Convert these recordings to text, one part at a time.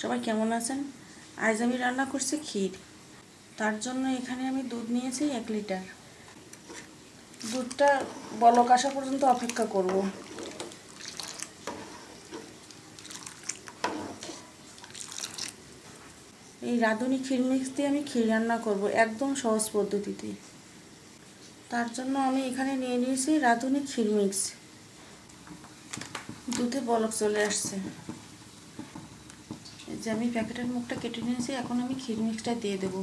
সবাই কেমন আছেন? আজ আমি রান্না করছি ক্ষীর। তার জন্য এখানে আমি দুধ নিয়েছি এক লিটার। দুধটা বলক আসা পর্যন্ত অপেক্ষা করব। এই রাঁধুনি ক্ষীর মিক্স দিয়ে আমি ক্ষীর রান্না করব একদম সহজ পদ্ধতিতে। তার জন্য আমি এখানে নিয়ে নিয়েছি রাঁধুনি ক্ষীর মিক্স দুধে বলক চলে আসছে। এই যে আমি প্যাকেটের মুখটা কেটে নিয়েছি, এখন আমি ক্ষীর মিক্সটা দিয়ে দেবো।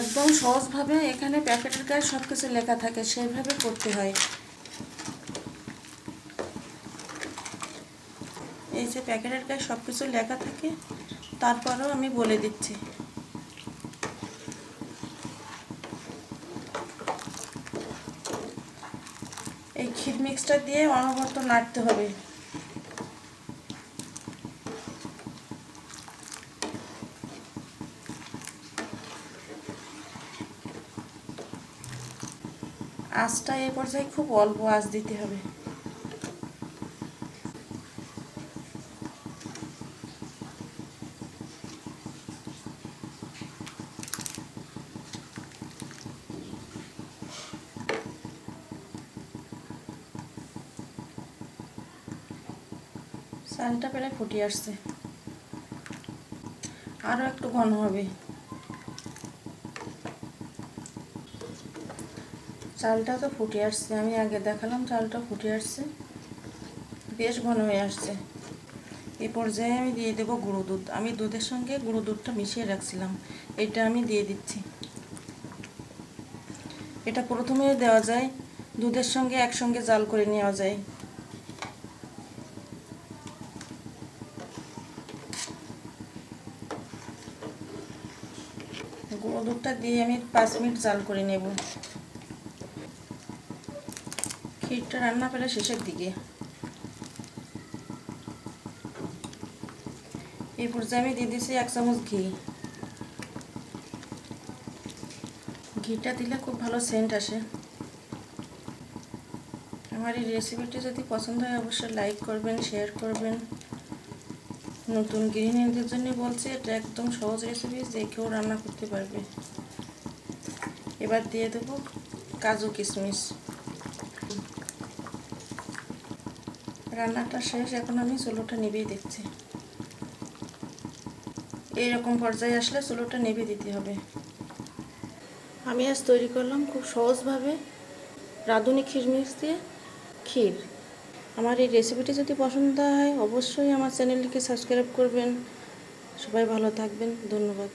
একদম সহজভাবে এখানে প্যাকেটের গায়ে সব কিছু লেখা থাকে, সেইভাবে করতে হয়। এই যে প্যাকেটের গায়ে সব কিছু লেখা থাকে, তারপরেও আমি বলে দিচ্ছি। এই ক্ষীর মিক্সটা দিয়ে অনবরত নাড়তে হবে। আঁচটা এ পর্যায়ে খুব অল্প আঁচ দিতে হবে। চালটা প্রায় ফুটে আসছে। আরও একটু ঘন হবে। চালটা তো ফুটে আসছে, আমি আগে দেখালাম চালটা ফুটে আসছে। বেশ ঘন হয়ে আসছে। এই পর্যায়ে আমি দিয়ে দেবো গুঁড়ো দুধ। আমি দুধের সঙ্গে গুঁড়ো দুধটা মিশিয়ে রাখছিলাম। এটা আমি দিয়ে দিচ্ছি। এটা প্রথমে দেওয়া যায়, দুধের সঙ্গে একসঙ্গে জাল করে নেওয়া যায়। গুঁড়ো দুধটা দিয়ে আমি পাঁচ মিনিট জাল করে নেব। ক্ষীরটা রান্না পেলে শেষের দিকে। এই পর্যায়ে আমি দিয়ে দিয়েছি এক চামচ ঘি। ঘিটা দিলে খুব ভালো সেন্ট আসে। আমার এই রেসিপিটি যদি পছন্দ হয়, অবশ্যই লাইক করবেন শেয়ার করবেন। নতুন গৃহিণীদের জন্য বলছি, এটা একদম সহজ রেসিপি যে কেউ রান্না করতে পারবে। এবার দিয়ে দেবো কাজু কিশমিশ। রান্নাটা শেষ, এখন আমি চুলোটা নিভিয়ে দিচ্ছি এইরকম পর্যায়ে আসলে চুলোটা নিভিয়ে দিতে হবে। আমি আজ তৈরি করলাম খুব সহজভাবে রাঁধুনি মিক্স দিয়ে ক্ষীর। আমার এই রেসিপিটি যদি পছন্দ হয়, অবশ্যই আমার চ্যানেলটিকে সাবস্ক্রাইব করবেন। সবাই ভালো থাকবেন। ধন্যবাদ।